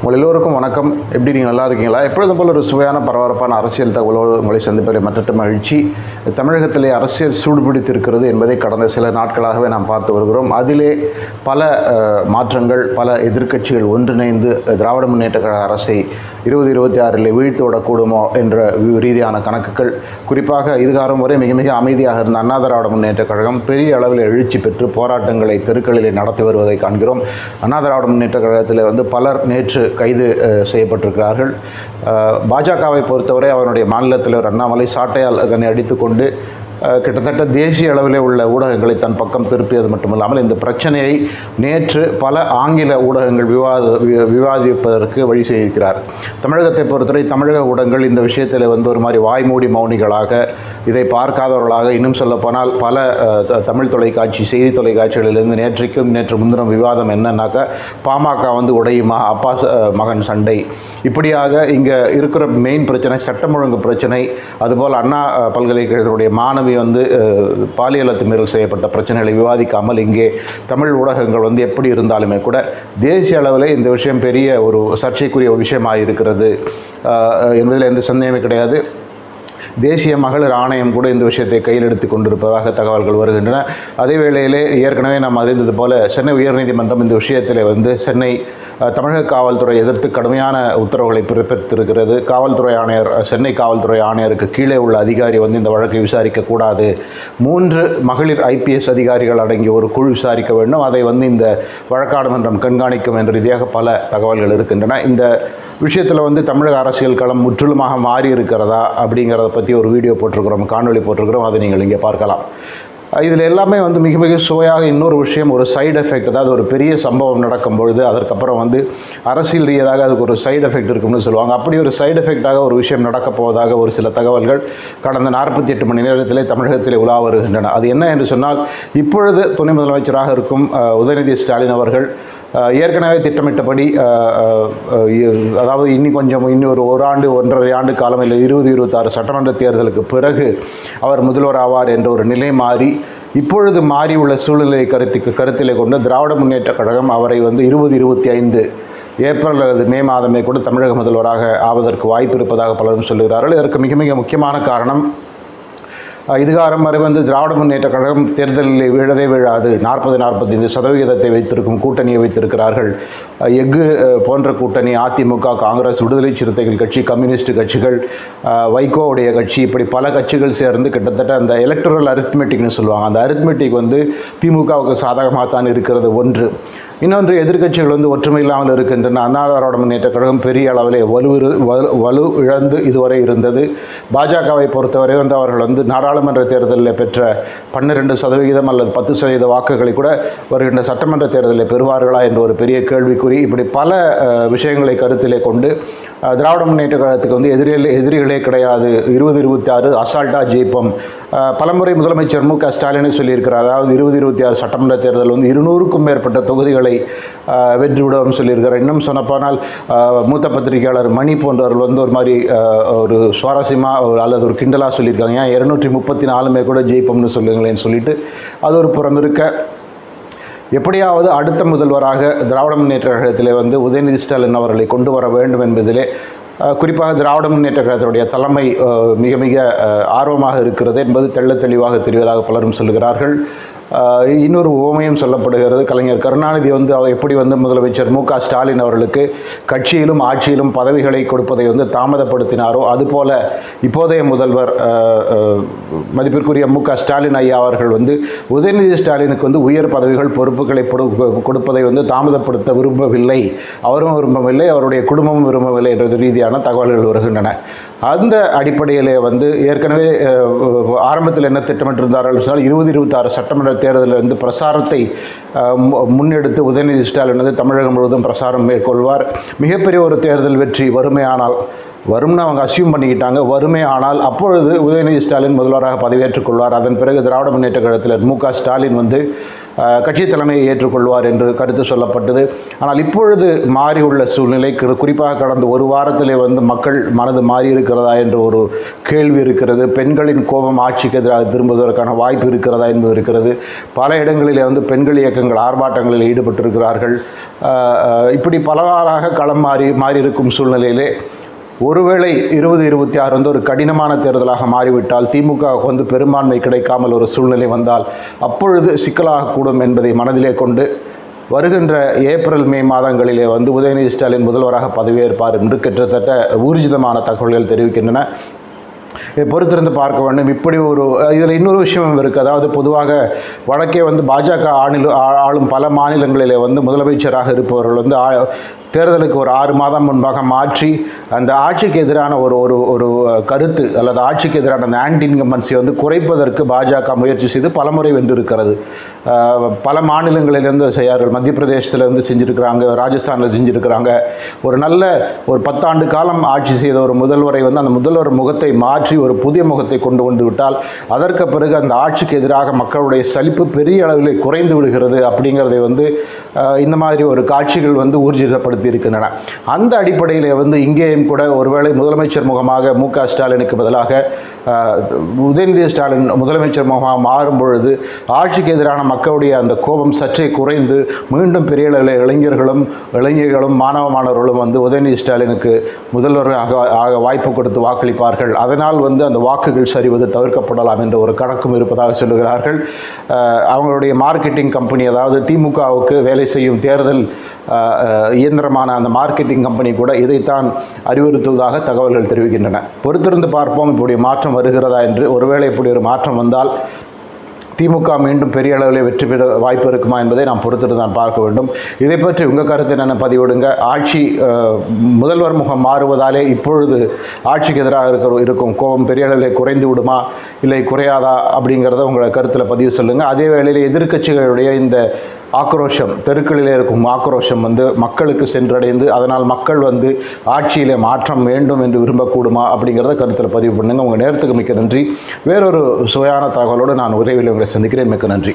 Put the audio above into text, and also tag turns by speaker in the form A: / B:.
A: உங்கள் எல்லோருக்கும் வணக்கம். எப்படி நீங்கள் நல்லா இருக்கீங்களா? எப்பொழுதும் போல் ஒரு சுவையான பரபரப்பான அரசியல் தகவலோடு உங்களை சந்திப்பதில் மற்ற மகிழ்ச்சி. தமிழகத்திலே அரசியல் சூடுபிடித்திருக்கிறது என்பதை கடந்த சில நாட்களாகவே நாம் பார்த்து வருகிறோம். அதிலே பல மாற்றங்கள் பல எதிர்க்கட்சிகள் ஒன்றிணைந்து திராவிட முன்னேற்ற கழக அரசை இருபது இருபத்தி ஆறில் வீழ்த்து விடக்கூடுமோ என்ற ரீதியான கணக்குகள். குறிப்பாக இதுகாரம் வரை மிக மிக அமைதியாக இருந்த அண்ணா திராவிட முன்னேற்ற கழகம் பெரிய அளவில் எழுச்சி பெற்று போராட்டங்களை தெருக்களிலே நடத்தி வருவதை காண்கிறோம். அண்ணா திராவிட முன்னேற்ற கழகத்தில் வந்து பலர் நேற்று கைது செய்யப்பட்டிருக்கிறார்கள். பாஜகவை பொறுத்தவரை அவருடைய மாநில தலைவர் அண்ணாமலை சாட்டையால் அதனை அடித்துக்கொண்டு கிட்டத்தட்ட தேசிய அளவில் உள்ள ஊடகங்களை தன் பக்கம் திருப்பியது மட்டுமல்லாமல் இந்த பிரச்சனையை நேற்று பல ஆங்கில ஊடகங்கள் விவாத விவாதிப்பதற்கு வழி செய்திருக்கிறார். தமிழகத்தை பொறுத்தவரை தமிழக ஊடகங்கள் இந்த விஷயத்தில் வந்து ஒரு மாதிரி வாய்மூடி மௌனிகளாக இதை பார்க்காதவர்களாக இன்னும் சொல்லப்போனால் பல த- தமிழ் தொலைக்காட்சி செய்தி தொலைக்காட்சிகளிலிருந்து நேற்றைக்கும் நேற்று முன்தினம் விவாதம் என்னன்னாக்கா பாமக வந்து உடையுமா அப்பா ச- மகன் சண்டை. இப்படியாக இங்கே இருக்கிற மெயின் பிரச்சனை சட்டம் ஒழுங்கு பிரச்சனை அதுபோல் அண்ணா அஹ், மாணவி மாணவி வந்து பாலியல் அத்துமீறல் செய்யப்பட்ட பிரச்சனைகளை விவாதிக்காமல் இங்கே தமிழ் ஊடகங்கள் வந்து எப்படி இருந்தாலுமே கூட தேசிய அளவில் இந்த விஷயம் பெரிய ஒரு சர்ச்சைக்குரிய ஒரு விஷயமாக இருக்கிறது. என்பதில் எந்த சந்தேகமே கிடையாது. தேசிய மகளிர் ஆணையம் கூட இந்த விஷயத்தை கையில் எடுத்து கொண்டிருப்பதாக தகவல்கள் வருகின்றன. அதே வேளையிலே ஏற்கனவே நாம் அறிந்தது போல சென்னை உயர்நீதிமன்றம் இந்த விஷயத்தில் வந்து சென்னை தமிழக காவல்துறை எதிர்த்து கடுமையான உத்தரவுகளை பிறப்பித்திருக்கிறது. காவல்துறை ஆணையர் சென்னை காவல்துறை ஆணையருக்கு கீழே உள்ள அதிகாரி வந்து இந்த வழக்கை விசாரிக்கக்கூடாது மூன்று மகளிர் ஐபிஎஸ் அதிகாரிகள் அடங்கிய ஒரு குழு விசாரிக்க வேண்டும். அதை வந்து இந்த வழக்காடுமன்றம் கண்காணிக்கும் என்ற ரீதியாக பல தகவல்கள் இருக்கின்றன. இந்த விஷயத்தில் வந்து தமிழக அரசியல் களம் முற்றிலுமாக மாறி இருக்கிறதா அப்படிங்கிறத பற்றி ஒரு வீடியோ போட்டிருக்கிறோம் காணொலி போட்டிருக்கிறோம். அதை நீங்கள் இங்கே பார்க்கலாம். இதில் எல்லாமே வந்து மிக மிக சுவையாக இன்னொரு விஷயம் ஒரு சைடு எஃபெக்ட் அதாவது ஒரு பெரிய சம்பவம் நடக்கும் பொழுது அதற்கப்புறம் வந்து அரசியல் ரீதியாக அதுக்கு ஒரு சைடு எஃபெக்ட் இருக்கும்னு சொல்லுவாங்க. அப்படி ஒரு சைடு எஃபெக்டாக ஒரு விஷயம் நடக்கப் போவதாக ஒரு சில தகவல்கள் கடந்த நாற்பத்தி எட்டு மணி நேரத்திலே தமிழகத்திலே உலா வருகின்றன. அது என்ன என்று சொன்னால் இப்பொழுது துணை முதலமைச்சராக இருக்கும் உதயநிதி ஸ்டாலின் அவர்கள் ஏற்கனவே திட்டமிட்டபடி அதாவது இன்னி கொஞ்சம் இன்னும் ஒரு ஒரு ஆண்டு ஒன்றரை ஆண்டு காலம் இல்லை இருபது இருபத்தாறு சட்டமன்ற தேர்தலுக்கு பிறகு அவர் முதல்வர் ஆவார் என்ற ஒரு நிலை மாறி இப்பொழுது மாறியுள்ள சூழ்நிலை கருத்துக்கு கருத்திலே கொண்டு திராவிட முன்னேற்ற கழகம் அவரை வந்து இருபது இருபத்தி ஐந்து ஏப்ரல் அல்லது மே மாதமே கூட தமிழக முதல்வராக ஆவதற்கு வாய்ப்பு இருப்பதாக பலரும் சொல்கிறார்கள் இதற்கு மிக மிக முக்கியமான காரணம் இதுகாரம் வரை வந்து திராவிட முன்னேற்ற கழகம் தேர்தலில் விழவே விழாது. நாற்பது நாற்பத்தைந்து சதவிகிதத்தை வைத்திருக்கும் கூட்டணியை வைத்திருக்கிறார்கள். எஃகு போன்ற கூட்டணி அதிமுக காங்கிரஸ் விடுதலை சிறுத்தைகள் கட்சி கம்யூனிஸ்ட் கட்சிகள் வைகோவுடைய கட்சி இப்படி பல கட்சிகள் சேர்ந்து கிட்டத்தட்ட அந்த எலக்ட்ரல் அரித்மெட்டிக்னு சொல்லுவாங்க. அந்த அரித்மெட்டிக் வந்து திமுகவுக்கு சாதகமாக தான் இருக்கிறது ஒன்று. இன்னொன்று எதிர்க்கட்சிகள் வந்து ஒற்றுமை இல்லாமல் இருக்கின்றன. அண்ணா முன்னேற்ற கழகம் பெரிய அளவிலே வலு வலு இழந்து இதுவரை இருந்தது. பாஜகவை பொறுத்தவரை வந்து அவர்கள் வந்து நாடாளுமன்ற தேர்தலில் பெற்ற பன்னிரெண்டு சதவிகிதம் அல்லது பத்து சதவீத வாக்குகளை கூட வருகின்ற சட்டமன்ற தேர்தலில் பெறுவார்களா என்ற ஒரு பெரிய கேள்விக்குறி. இப்படி பல விஷயங்களை கருத்திலே கொண்டு திராவிட முன்னேற்ற கழகத்துக்கு வந்து எதிரிகளே எதிரிகளே கிடையாது. இருபது இருபத்தி ஆறு அசால்ட்டா ஜெயிப்பம். பலமுறை முதலமைச்சர் மு க ஸ்டாலினே சொல்லியிருக்கிறார். அதாவது இருபது இருபத்தி ஆறு சட்டமன்ற தேர்தல் வந்து இருநூறுக்கும் மேற்பட்ட தொகுதிகளை அஹ், சொல்லியிருக்கிறார். இன்னும் சொன்னப்போனால் மூத்த பத்திரிகையாளர் மணி போன்றவர்கள் வந்து ஒரு மாதிரி ஒரு சுவாரஸ்யமாக அல்லது ஒரு கிண்டலாக சொல்லியிருக்காங்க. ஏன்? இருநூற்றி முப்பத்தி நாலுமே கூட ஜெயிப்போம்னு சொல்லுங்களேன்னு சொல்லிட்டு அது ஒரு புறம் இருக்க. எப்படியாவது அடுத்த முதல்வராக திராவிட முன்னேற்ற கழகத்திலே வந்து உதயநிதி ஸ்டாலின் அவர்களை கொண்டு வர வேண்டும் என்பதிலே குறிப்பாக திராவிட முன்னேற்ற கழகத்தினுடைய தலைமை மிக மிக ஆர்வமாக இருக்கிறது என்பது தெள்ளத் தெளிவாக தெரிவதாக பலரும் சொல்கிறார்கள் இன்னொரு உவமையும் சொல்லப்படுகிறது. கலைஞர் கருணாநிதி வந்து அவர் எப்படி வந்து முதலமைச்சர் மு க ஸ்டாலின் அவர்களுக்கு கட்சியிலும் ஆட்சியிலும் பதவிகளை கொடுப்பதை வந்து தாமதப்படுத்தினாரோ அதுபோல இப்போதைய முதல்வர் மதிப்பிற்குரிய மு க ஸ்டாலின் ஐயா அவர்கள் வந்து உதயநிதி ஸ்டாலினுக்கு வந்து உயர் பதவிகள் பொறுப்புகளை கொடுப்பதை வந்து தாமதப்படுத்த விரும்பவில்லை. அவரும் விரும்பவில்லை அவருடைய குடும்பமும் விரும்பவில்லை என்ற ரீதியான தகவல்கள் வருகின்றன. அந்த அடிப்படையிலே வந்து ஏற்கனவே ஆரம்பத்தில் என்ன திட்டமிட்டிருந்தார்கள் சொன்னால் இருபது இருபத்தாறு சட்டமன்ற தேர்தலில் வந்து பிரசாரத்தை மு- முன்னெடுத்து உதயநிதி ஸ்டாலின் வந்து தமிழகம் முழுவதும் பிரசாரம் மேற்கொள்வார். மிகப்பெரிய ஒரு தேர்தல் வெற்றி வறுமையானால் வரும்னு அவங்க அசியூம் பண்ணிக்கிட்டாங்க வறுமை ஆனால் அப்பொழுது உதயநிதி ஸ்டாலின் முதல்வராக பதவியேற்றுக் கொள்வார். அதன் பிறகு திராவிட முன்னேற்ற கழகத்தில் மு க ஸ்டாலின் வந்து கட்சி தலைமையை ஏற்றுக்கொள்வார் என்று கருத்து சொல்லப்பட்டது. ஆனால் இப்பொழுது மாறியுள்ள சூழ்நிலை குறிப்பாக கடந்த ஒரு வாரத்திலே வந்து மக்கள் மனது மாறி இருக்கிறதா என்ற ஒரு கேள்வி இருக்கிறது. பெண்களின் கோபம் ஆட்சிக்கு எதிராக திரும்புவதற்கான வாய்ப்பு இருக்கிறதா என்பது இருக்கிறது. பல இடங்களிலே வந்து பெண்கள் இயக்கங்கள் ஆர்ப்பாட்டங்களில் ஈடுபட்டிருக்கிறார்கள். இப்படி பலவாறாக களம் மாறி மாறி இருக்கும் சூழ்நிலையிலே ஒருவேளை இருபது இருபத்தி ஆறு வந்து ஒரு கடினமான தேர்தலாக மாறிவிட்டால் திமுக வந்து பெரும்பான்மை கிடைக்காமல் ஒரு சூழ்நிலை வந்தால் அப்பொழுது சிக்கலாகக்கூடும் என்பதை மனதிலே கொண்டு வருகின்ற ஏப்ரல் மே மாதங்களிலே வந்து உதயநிதி ஸ்டாலின் முதல்வராக பதவியேற்பார் என்று கிட்டத்தட்ட ஊர்ஜிதமான தகவல்கள் தெரிவிக்கின்றன. பொறுத்திருந்து பார்க்க வேண்டும். இப்படி ஒரு இதில் இன்னொரு விஷயம் இருக்குது அதாவது பொதுவாக வடக்கே வந்து பாஜக ஆணில் ஆளும் பல மாநிலங்களிலே வந்து முதலமைச்சராக இருப்பவர்கள் வந்து ஆ- தேர்தலுக்கு ஒரு ஆறு மாதம் முன்பாக மாற்றி அந்த ஆட்சிக்கு எதிரான ஒரு ஒரு ஒரு கருத்து அல்லது ஆட்சிக்கு எதிரான அந்த ஆன்டி இன்கம்பன்சி வந்து குறைப்பதற்கு பாஜக முயற்சி செய்து பலமுறை வென்றிருக்கிறது. பல மாநிலங்களிலிருந்து செய்யார்கள். மத்திய பிரதேசத்திலேருந்து செஞ்சுருக்கிறாங்க ராஜஸ்தானில் செஞ்சுருக்கிறாங்க. ஒரு நல்ல ஒரு பத்தாண்டு காலம் ஆட்சி செய்த ஒரு முதல்வரை வந்து அந்த முதல்வர் முகத்தை மாற்றி ஒரு ஒரு புதிய முகத்தை கொண்டு வந்து விட்டால் அதற்கு பிறகு அந்த ஆட்சிக்கு எதிராக மக்களுடைய சலிப்பு பெரிய அளவில் குறைந்து விடுகிறது அப்படிங்கிறதை வந்து இந்த மாதிரி ஒரு காட்சிகள் வந்து ஊர்ஜிதப்படுத்தி இருக்கின்றன. அந்த அடிப்படையில் வந்து இங்கேயும் கூட ஒருவேளை முதலமைச்சர் முகமாக மு க ஸ்டாலினுக்கு பதிலாக உதயநிதி ஸ்டாலின் முதலமைச்சர் முகமாக மாறும் பொழுது ஆட்சிக்கு எதிரான மக்களுடைய அந்த கோபம் சற்றே குறைந்து மீண்டும் பெரிய அளவில் இளைஞர்களும் இளைஞர்களும் மாணவ மாணவர்களும் வந்து உதயநிதி ஸ்டாலினுக்கு முதல்வராக ஆக வாய்ப்பு கொடுத்து வாக்களிப்பார்கள். அதனால் வந்து அந்த வாக்குகள் சரிவது தவிர்க்கப்படலாம் என்ற ஒரு கணக்கும் இருப்பதாக சொல்லுகிறார்கள். அவங்களுடைய மார்க்கெட்டிங் கம்பெனி அதாவது திமுகவுக்கு வேலை செய்யும் தேர்தல் இயந்திரமான அந்த மார்க்கெட்டிங் கம்பெனி கூட இதைத்தான் அறிவுறுத்துவதாக தகவல்கள் தெரிவிக்கின்றன. பொறுத்திருந்து பார்ப்போம் இப்படி மாற்றம் வருகிறதா என்று. ஒருவேளை இப்படி ஒரு மாற்றம் வந்தால் திமுக மீண்டும் பெரிய அளவில் வெற்றி பெற வாய்ப்பு இருக்குமா என்பதை நாம் பொறுத்துட்டு தான் பார்க்க வேண்டும். இதை பற்றி உங்கள் கருத்தை என்னென்ன பதிவிடுங்க. ஆட்சி முதல்வர் முகம் மாறுவதாலே இப்பொழுது ஆட்சிக்கு எதிராக இருக்கிற இருக்கும் கோபம் பெரிய அளவில் குறைந்து விடுமா? இல்லை குறையாதா? அப்படிங்கிறத உங்களை கருத்தில் பதிவு சொல்லுங்கள் அதே வேளையில் எதிர்க்கட்சிகளுடைய இந்த ஆக்ரோஷம் தெருக்களிலே இருக்கும் ஆக்ரோஷம் வந்து மக்களுக்கு சென்றடைந்து அதனால் மக்கள் வந்து ஆட்சியிலே மாற்றம் வேண்டும் என்று விரும்பக்கூடுமா? அப்படிங்கிறத கருத்தில் பதிவு பண்ணுங்கள் உங்கள் நேரத்துக்கு மிக்க நன்றி. வேறொரு சுவையான தகவலோடு நான் உதவியில் உங்களை சந்திக்கிறேன். மிக்க நன்றி.